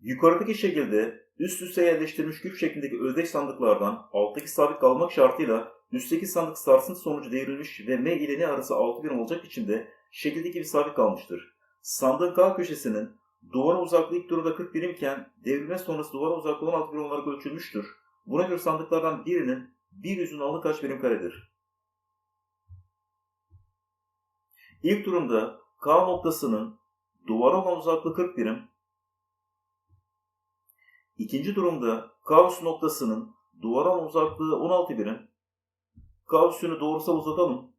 Yukarıdaki şekilde üst üste yerleştirilmiş küp şeklindeki özdeş sandıklardan alttaki sabit kalmak şartıyla üstteki sandık sarsıntı sonucu devrilmiş ve M ile N arası 6 birim olacak biçimde şekildeki gibi sabit kalmıştır. Sandığın K köşesinin duvara uzaklığı ilk durumda 40 birimken devrilme sonrası duvara uzaklığı 16 birim olarak ölçülmüştür. Buna göre sandıklardan birinin bir yüzün alanı kaç birim karedir? İlk durumda K noktasının duvara olan uzaklığı 40 birim, İkinci durumda K üssü noktasının duvara uzaklığı 16 birim. K üssünü doğrusal uzatalım.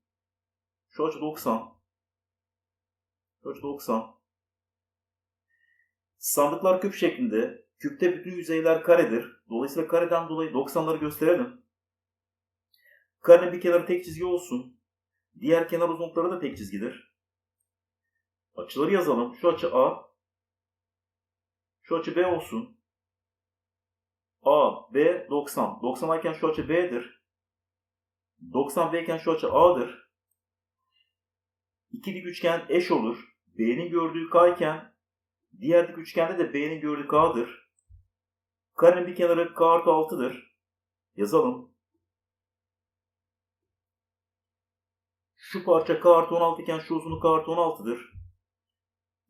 Şu açı 90. Şu açı 90. Sandıklar küp şeklinde. Küpte bütün yüzeyler karedir. Dolayısıyla kareden dolayı 90'ları gösterelim. Karenin bir kenarı tek çizgi olsun. Diğer kenar uzunlukları da tek çizgidir. Açıları yazalım. Şu açı A. Şu açı B olsun. A, B, 90. 90 iken şu açı B'dir. 90 B iken şu açı A'dır. İki dik üçgen eş olur. B'nin gördüğü K iken diğer dik üçgende de B'nin gördüğü K'dır. Karenin bir kenarı K artı 6'dır. Yazalım. Şu parça K artı 16 iken şu uzunluk K artı 16'dır.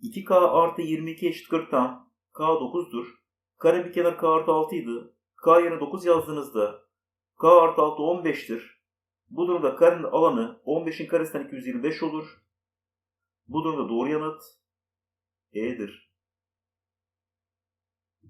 2K artı 22 eşit 40'tan K 9'dur. Kare bir kenar K artı 6 idi. K yerine 9 yazdığınızda K artı 6 15'tir. Bu durumda karenin alanı 15'in karesinden 225 olur. Bu durumda doğru yanıt E'dir.